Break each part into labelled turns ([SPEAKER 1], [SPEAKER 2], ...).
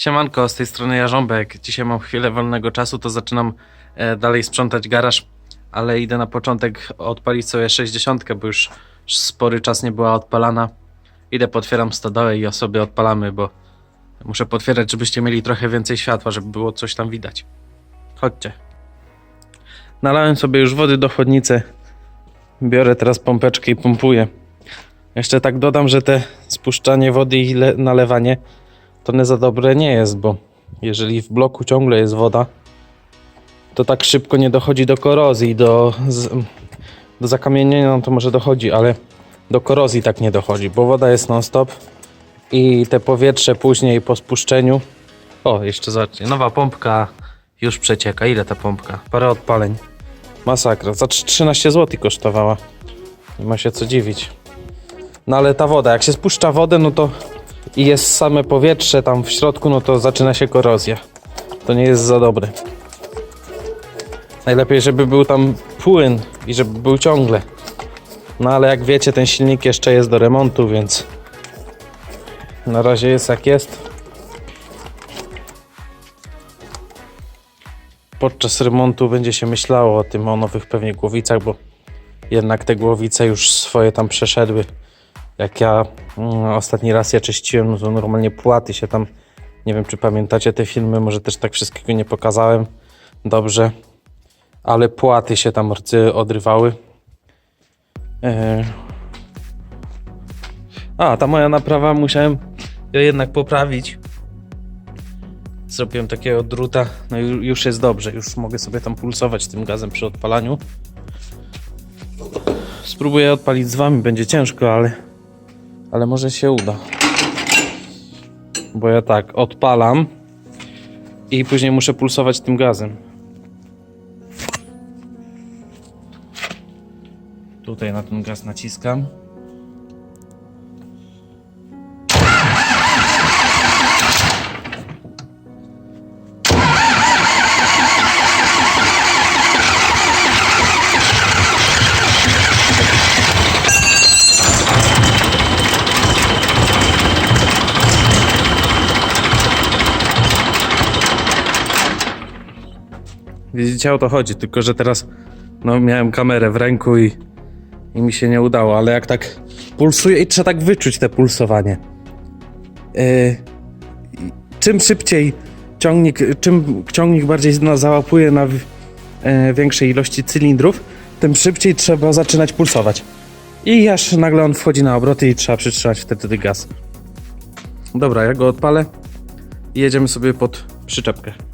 [SPEAKER 1] Siemanko, z tej strony Jarząbek. Dzisiaj mam chwilę wolnego czasu, to zaczynam e, dalej sprzątać garaż, ale idę na początek odpalić sobie 60, bo już spory czas nie była odpalana. Idę, potwieram stodołę i sobie odpalamy, bo muszę potwierać, żebyście mieli trochę więcej światła, żeby było coś tam widać. Chodźcie. Nalałem sobie już wody do chłodnicy. Biorę teraz pompeczkę i pompuję. Jeszcze tak dodam, że te spuszczanie wody i le- nalewanie to nie za dobre nie jest, bo jeżeli w bloku ciągle jest woda, to tak szybko nie dochodzi do korozji, do, do zakamienienia no to może dochodzi, ale do korozji tak nie dochodzi, bo woda jest non-stop i te powietrze później po spuszczeniu. O, jeszcze zobaczcie, nowa pompka już przecieka. Ile ta pompka? Parę odpaleń. Masakra. Za trz- 13 zł kosztowała. Nie ma się co dziwić. No ale ta woda, jak się spuszcza wodę, no to i jest same powietrze tam w środku, no to zaczyna się korozja. To nie jest za dobre. Najlepiej, żeby był tam płyn i żeby był ciągle. No ale jak wiecie, ten silnik jeszcze jest do remontu, więc na razie jest jak jest. Podczas remontu będzie się myślało o tym, o nowych pewnie głowicach, bo jednak te głowice już swoje tam przeszedły. Jak ja mm, ostatni raz je czyściłem, no to normalnie płaty się tam. Nie wiem, czy pamiętacie te filmy, może też tak wszystkiego nie pokazałem dobrze, ale płaty się tam odrywały. E... A, ta moja naprawa musiałem ją jednak poprawić. Zrobiłem takiego druta, no już jest dobrze, już mogę sobie tam pulsować tym gazem przy odpalaniu. Spróbuję odpalić z wami, będzie ciężko, ale ale może się uda. Bo ja tak odpalam i później muszę pulsować tym gazem. Tutaj na ten gaz naciskam. Widzicie o to chodzi, tylko że teraz no, miałem kamerę w ręku i, i mi się nie udało, ale jak tak pulsuje i trzeba tak wyczuć te pulsowanie. Yy, czym szybciej ciągnik, czym ciągnik bardziej załapuje na e, większej ilości cylindrów, tym szybciej trzeba zaczynać pulsować. I aż nagle on wchodzi na obroty i trzeba przytrzymać wtedy gaz. Dobra, ja go odpalę i jedziemy sobie pod przyczepkę.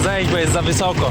[SPEAKER 1] Zejść, bo jest za wysoko.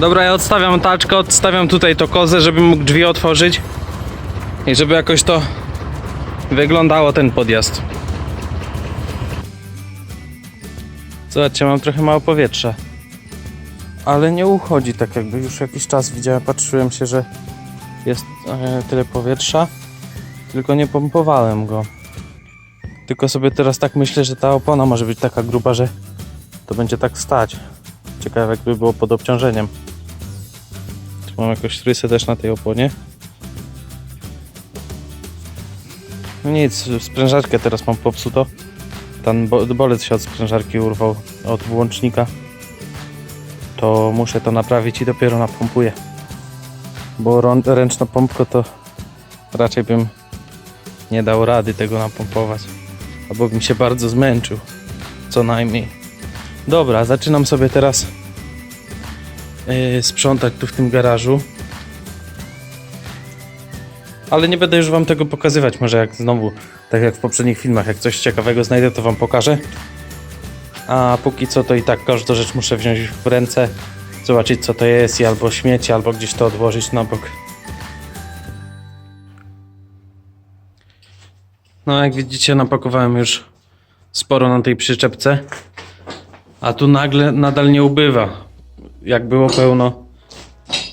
[SPEAKER 1] Dobra, ja odstawiam taczkę, odstawiam tutaj to kozę, żebym mógł drzwi otworzyć i żeby jakoś to wyglądało ten podjazd. Zobaczcie, mam trochę mało powietrza. Ale nie uchodzi tak jakby już jakiś czas widziałem, patrzyłem się, że jest e, tyle powietrza, tylko nie pompowałem go. Tylko sobie teraz tak myślę, że ta opona może być taka gruba, że to będzie tak stać. Ciekawe jakby było pod obciążeniem. Mam jakąś rysę też na tej oponie. No nic, sprężarkę teraz mam popsuto. Ten bo- bolec się od sprężarki urwał od włącznika. To muszę to naprawić i dopiero napompuję. Bo ręczną pompką to raczej bym nie dał rady tego napompować. Albo bym się bardzo zmęczył. Co najmniej. Dobra, zaczynam sobie teraz sprzątać tu w tym garażu. Ale nie będę już wam tego pokazywać. Może jak znowu, tak jak w poprzednich filmach, jak coś ciekawego znajdę, to wam pokażę. A póki co to i tak każdą rzecz muszę wziąć w ręce, zobaczyć co to jest i albo śmieci, albo gdzieś to odłożyć na bok. No jak widzicie napakowałem już sporo na tej przyczepce. A tu nagle nadal nie ubywa. Jak było pełno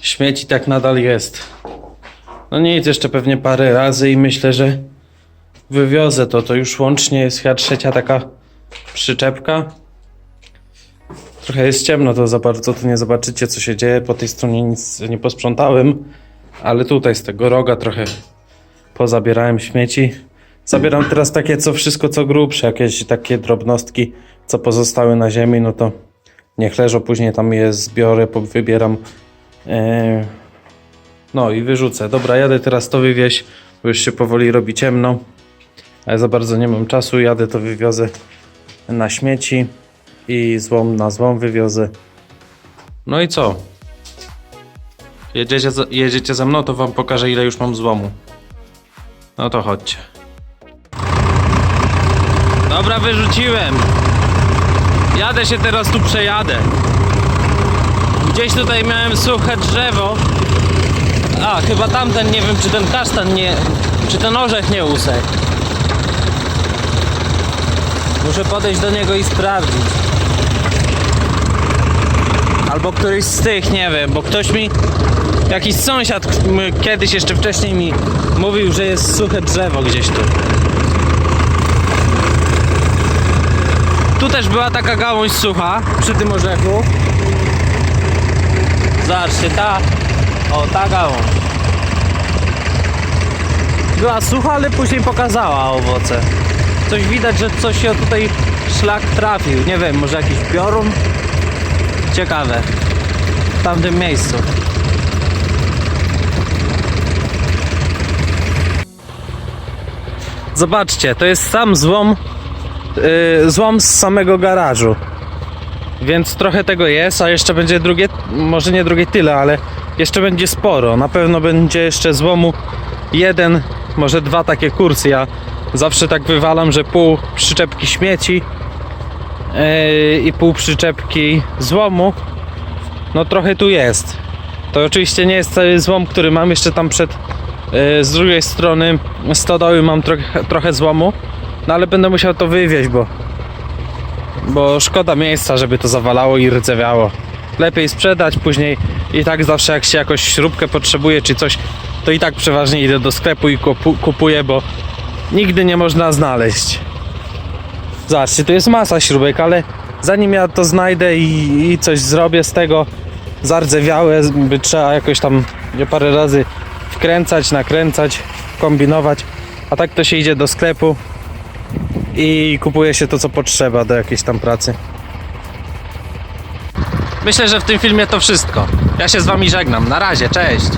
[SPEAKER 1] śmieci, tak nadal jest. No nic, jeszcze pewnie parę razy i myślę, że wywiozę to. To już łącznie jest chyba trzecia taka przyczepka. Trochę jest ciemno, to za bardzo tu nie zobaczycie co się dzieje. Po tej stronie nic nie posprzątałem, ale tutaj z tego roga trochę pozabierałem śmieci. Zabieram teraz takie co wszystko co grubsze, jakieś takie drobnostki, co pozostały na ziemi, no to niech leżą, później tam je zbiorę, wybieram. Eee, no i wyrzucę. Dobra, jadę teraz to wywieźć, bo już się powoli robi ciemno. Ale za bardzo nie mam czasu, jadę to wywiozę na śmieci i złom na złom wywiozę. No i co? Jedziecie, jedziecie ze mną, to wam pokażę ile już mam złomu. No to chodźcie. Dobra, wyrzuciłem. Jadę się teraz tu przejadę. Gdzieś tutaj miałem suche drzewo. A, chyba tamten, nie wiem czy ten kasztan nie... Czy ten orzech nie usek. Muszę podejść do niego i sprawdzić. Albo któryś z tych, nie wiem, bo ktoś mi... Jakiś sąsiad kiedyś jeszcze wcześniej mi mówił, że jest suche drzewo gdzieś tu. Tu też była taka gałąź sucha przy tym orzechu. Zobaczcie, ta. O, ta gałąź. Była sucha, ale później pokazała owoce. Coś widać, że coś się tutaj szlak trafił. Nie wiem, może jakiś piorun? Ciekawe. W tamtym miejscu. Zobaczcie, to jest sam złom yy, złom z samego garażu. Więc trochę tego jest, a jeszcze będzie drugie, może nie drugie tyle, ale jeszcze będzie sporo. Na pewno będzie jeszcze złomu jeden, może dwa takie kursy. Ja zawsze tak wywalam, że pół przyczepki śmieci yy, i pół przyczepki złomu. No trochę tu jest. To oczywiście nie jest cały złom, który mam jeszcze tam przed yy, z drugiej strony stodoły mam trochę, trochę złomu. No ale będę musiał to wywieźć, bo bo szkoda miejsca, żeby to zawalało i rdzewiało. Lepiej sprzedać później i tak zawsze jak się jakoś śrubkę potrzebuje czy coś, to i tak przeważnie idę do sklepu i kupu, kupuję, bo nigdy nie można znaleźć. Zobaczcie, tu jest masa śrubek, ale zanim ja to znajdę i, i coś zrobię z tego zardzewiałe, by trzeba jakoś tam je parę razy wkręcać, nakręcać, kombinować, a tak to się idzie do sklepu i kupuje się to, co potrzeba do jakiejś tam pracy. Myślę, że w tym filmie to wszystko. Ja się z wami żegnam. Na razie, cześć!